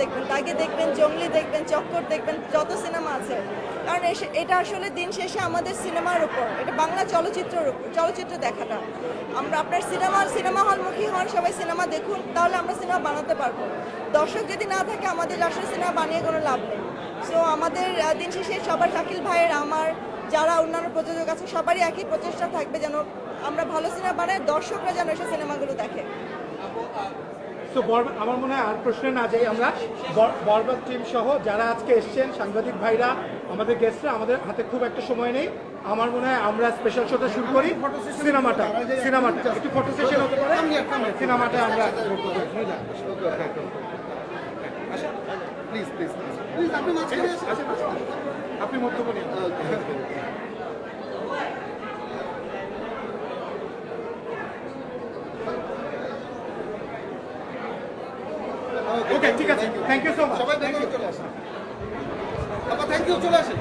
দেখবেন তাকে দেখবেন, জঙ্গলি দেখবেন, চক্কর দেখবেন, যত সিনেমা আছে। কারণ এটা আসলে দিন শেষে আমাদের সিনেমার উপর, এটা বাংলা চলচ্চিত্রের উপর, চলচ্চিত্র দেখাটা। আমরা আপনার সিনেমা সিনেমা হলমুখী হন, সবাই সিনেমা দেখুন, তাহলে আমরা সিনেমা বানাতে পারব। দর্শক যদি না থাকে, আমাদের আসলে সিনেমা বানিয়ে কোনো লাভ নেই। সো আমাদের দিন শেষে সবার, শাকিল ভাইয়ের, আমার, যারা অন্যান্য প্রযোজক আছে, সবারই একই প্রচেষ্টা থাকবে যেন আমরা ভালো সিনেমা বানাই, দর্শকরা যেন এসে সিনেমাগুলো তো আমার মনে হয় আর প্রশ্নে না যাই আমরা বরবাদ টিম সহ যারা আজকে এসছেন সাংবাদিক ভাইরা আমাদের গেস্টরা আমাদের হাতে খুব একটা সময় নেই। আমার মনে হয় আমরা স্পেশাল শোটা শুরু করি সিনেমাটা সিনেমাটা। একটু ফটো সেশন হতে পারে? সিনেমাটা আমরা প্লিজ প্লিজ প্লিজ আপনি মন্তব্য নিন। ওকে ঠিক আছে। থ্যাংক ইউ সো মাচ সবাই ধন্যবাদ চলে আসেন আপা থ্যাংক ইউ চলে আসেন